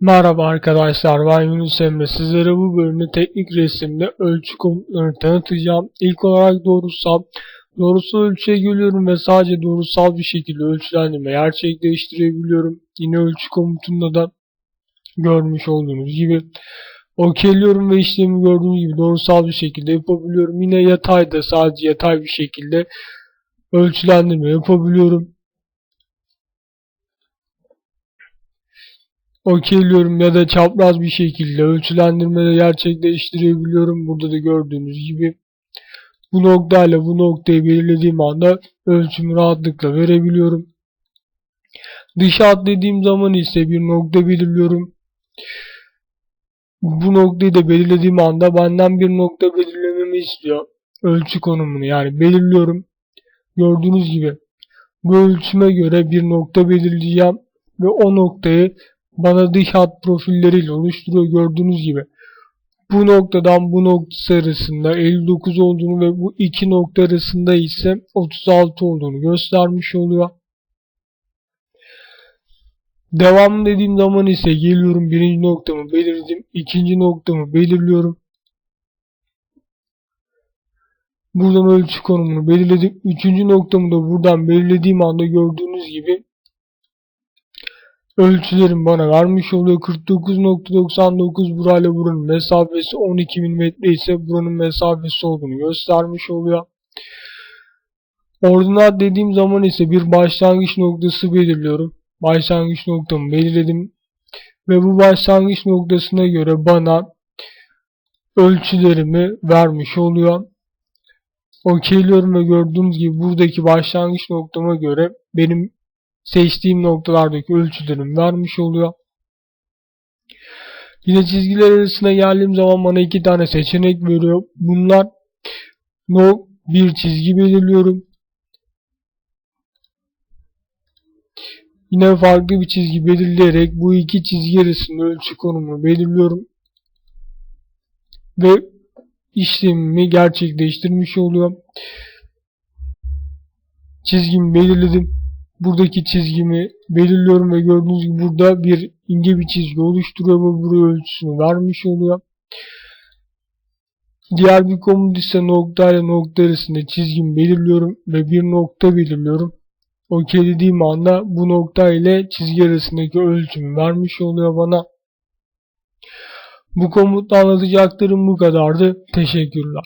Merhaba arkadaşlar ben Yunus Emre sizlere bu bölümde teknik resimde ölçü komutlarını tanıtacağım. İlk olarak doğrusal, doğrusal ölçüye geliyorum ve sadece doğrusal bir şekilde ölçülendirme gerçekleştirebiliyorum. Yine ölçü komutunda da görmüş olduğunuz gibi okeyliyorum ve işlemi gördüğünüz gibi doğrusal bir şekilde yapabiliyorum. Yine yatayda sadece yatay bir şekilde ölçülendirme yapabiliyorum. Okeyliyorum ya da çapraz bir şekilde ölçülendirme de gerçekleştirebiliyorum. Burada da gördüğünüz gibi bu noktayla bu noktayı belirlediğim anda ölçümü rahatlıkla verebiliyorum. Dış hat dediğim zaman ise bir nokta belirliyorum. Bu noktayı da belirlediğim anda benden bir nokta belirlememi istiyor. Ölçü konumunu yani belirliyorum. Gördüğünüz gibi bu ölçüme göre bir nokta belirleyeceğim ve o noktayı bana dış hat profilleriyle oluşturuyor gördüğünüz gibi. Bu noktadan bu noktası arasında 59 olduğunu ve bu iki nokta arasında ise 36 olduğunu göstermiş oluyor. Devam dediğim zaman ise geliyorum birinci noktamı belirledim. ikinci noktamı belirliyorum. Buradan ölçü konumunu belirledim. Üçüncü noktamı da buradan belirlediğim anda gördüğünüz gibi ölçülerim bana vermiş oluyor. 49.99 burayla buranın mesafesi 12 mm ise buranın mesafesi olduğunu göstermiş oluyor. Ordinat dediğim zaman ise bir başlangıç noktası belirliyorum. Başlangıç noktamı belirledim. Ve bu başlangıç noktasına göre bana ölçülerimi vermiş oluyor. Okeyliyorum ve gördüğünüz gibi buradaki başlangıç noktama göre benim seçtiğim noktalardaki ölçülerim vermiş oluyor. Yine çizgiler arasına geldiğim zaman bana iki tane seçenek veriyor. Bunlar no bir çizgi belirliyorum. Yine farklı bir çizgi belirleyerek bu iki çizgi arasında ölçü konumunu belirliyorum. Ve işlemimi gerçekleştirmiş oluyorum. Çizgimi belirledim buradaki çizgimi belirliyorum ve gördüğünüz gibi burada bir ince bir çizgi oluşturuyor ve buraya ölçüsünü vermiş oluyor. Diğer bir komut ise nokta ile nokta arasında çizgimi belirliyorum ve bir nokta belirliyorum. OK dediğim anda bu nokta ile çizgi arasındaki ölçümü vermiş oluyor bana. Bu komutla anlatacaklarım bu kadardı. Teşekkürler.